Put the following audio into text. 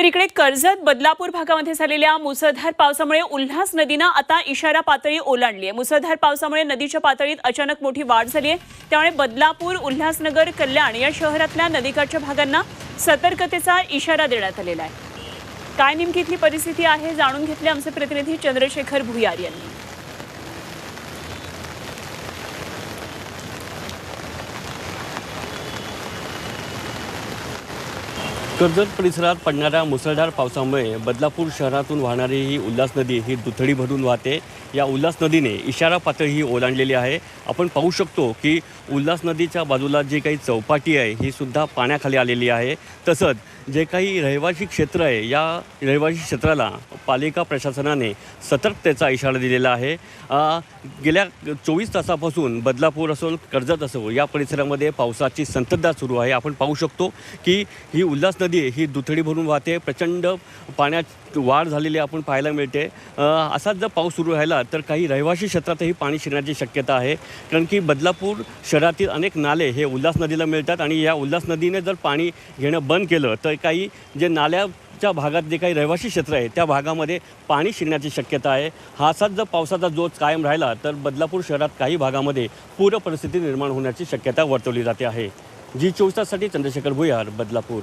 तर इकडे कर्जत बदलापूर भागामध्ये झालेल्या मुसळधार पावसामुळे उल्हास नदीनं आता इशारा पातळी ओलांडली आहे. मुसळधार पावसामुळे नदीच्या पातळीत अचानक मोठी वाढ झाली आहे. त्यामुळे बदलापूर उल्हासनगर कल्याण या शहरातल्या नदीकाठच्या भागांना सतर्कतेचा इशारा देण्यात आलेला आहे. काय नेमकी इथली परिस्थिती आहे जाणून घेतले आमचे प्रतिनिधी चंद्रशेखर भुयार यांनी. कर्जत परिसरात पडणाऱ्या मुसळधार पावसामुळे बदलापूर शहरातून वाहणारी ही उल्हास नदी ही दुथडी भरून वाहते. या उल्हास नदीने इशारा पातळी ही ओलांडलेली आहे. आपण पाहू शकतो की उल्हास नदीच्या बाजूला जी काही चौपाटी आहे ही सुद्धा पाण्याखाली आलेली आहे. तसंच जे काही रहिवासी क्षेत्र आहे या रहिवासी क्षेत्राला पालिका प्रशासनाने सतर्कतेचा इशारा दिलेला आहे. गेल्या चोवीस तासापासून बदलापूर असो कर्जत असो या परिसरामध्ये पावसाची संततधार सुरू आहे. आपण पाहू शकतो की ही उल्हास नदी ही दुथडी भरून वाहते प्रचंड पाण्यात वाढ झालेली आपण पाहायला मिळते. असाच जर पाऊस सुरू राहिला तर काही रहिवासी क्षेत्रातही पाणी शिरण्याची शक्यता आहे. कारण की बदलापूर शहरातील अनेक नाले हे उल्हास नदीला मिळतात आणि या उल्हास नदीने जर पाणी घेणं बंद केलं तर काही जे नाल्याच्या भागात जे काही रहिवासी क्षेत्र आहे त्या भागामध्ये पाणी शिरण्याची शक्यता आहे. हा असाच जर पावसाचा जोत कायम राहिला तर बदलापूर शहरात काही भागामध्ये पूर परिस्थिती निर्माण होण्याची शक्यता वर्तवली जाते आहे. जी चोवीस ताससाठी चंद्रशेखर भुयार बदलापूर.